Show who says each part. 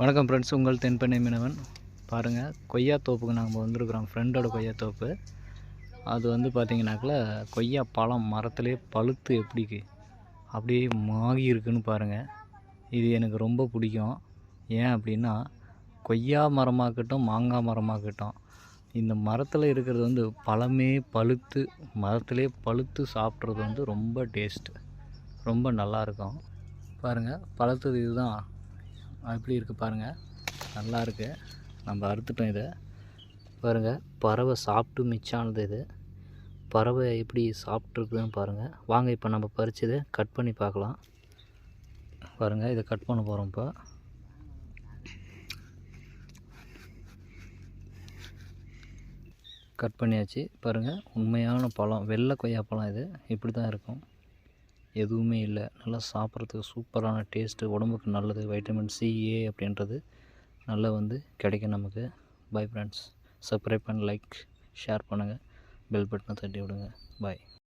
Speaker 1: வணக்கம் ஃப்ரெண்ட்ஸ் உங்கள் தென்பெண்ணை மீனவன். பாருங்கள் கொய்யா தோப்புக்கு நாங்கள் வந்திருக்கிறோம். ஃப்ரெண்டோட கொய்யா தோப்பு. அது வந்து பார்த்தீங்கன்னாக்கில் கொய்யா பழம் மரத்துலேயே பழுத்து எப்படி அப்படியே மாகி இருக்குன்னு பாருங்கள் இது எனக்கு ரொம்ப பிடிக்கும். ஏன் அப்படின்னா கொய்யா மரமாகட்டும் மாங்காய் மரமாகட்டும் இந்த மரத்தில் இருக்கிறது வந்து பழமே பழுத்து மரத்திலே பழுத்து சாப்பிட்றது வந்து ரொம்ப டேஸ்ட்டு ரொம்ப நல்லாயிருக்கும் பாருங்கள் பழுத்தது இதுதான். எப்படி இருக்குது பாருங்கள் நல்லா இருக்குது நம்ம அறுத்துட்டோம் இதை. பாருங்கள் பறவை சாப்பிட்டு மிச்சானது இது. பறவை எப்படி சாப்பிட்ருக்குதுன்னு பாருங்கள் வாங்க இப்போ நம்ம பறிச்சதை கட் பண்ணி பார்க்கலாம். பாருங்கள் இதை கட் பண்ண போகிறோம் இப்போ. கட் பண்ணியாச்சு. பாருங்கள் உண்மையான பழம் வெள்ளை கொய்யா பழம் இது. இப்படி தான் இருக்கும். எதுவுமே இல்லை. நல்லா சாப்பிட்றதுக்கு சூப்பரான டேஸ்ட்டு உடம்புக்கு நல்லது வைட்டமின் சி ஏ அப்படின்றது நல்லா வந்து கிடைக்கும் நமக்கு. Bye friends subscribe and like share பண்ணுங்கள் பெல் பட்டனை தட்டி விடுங்க. பாய்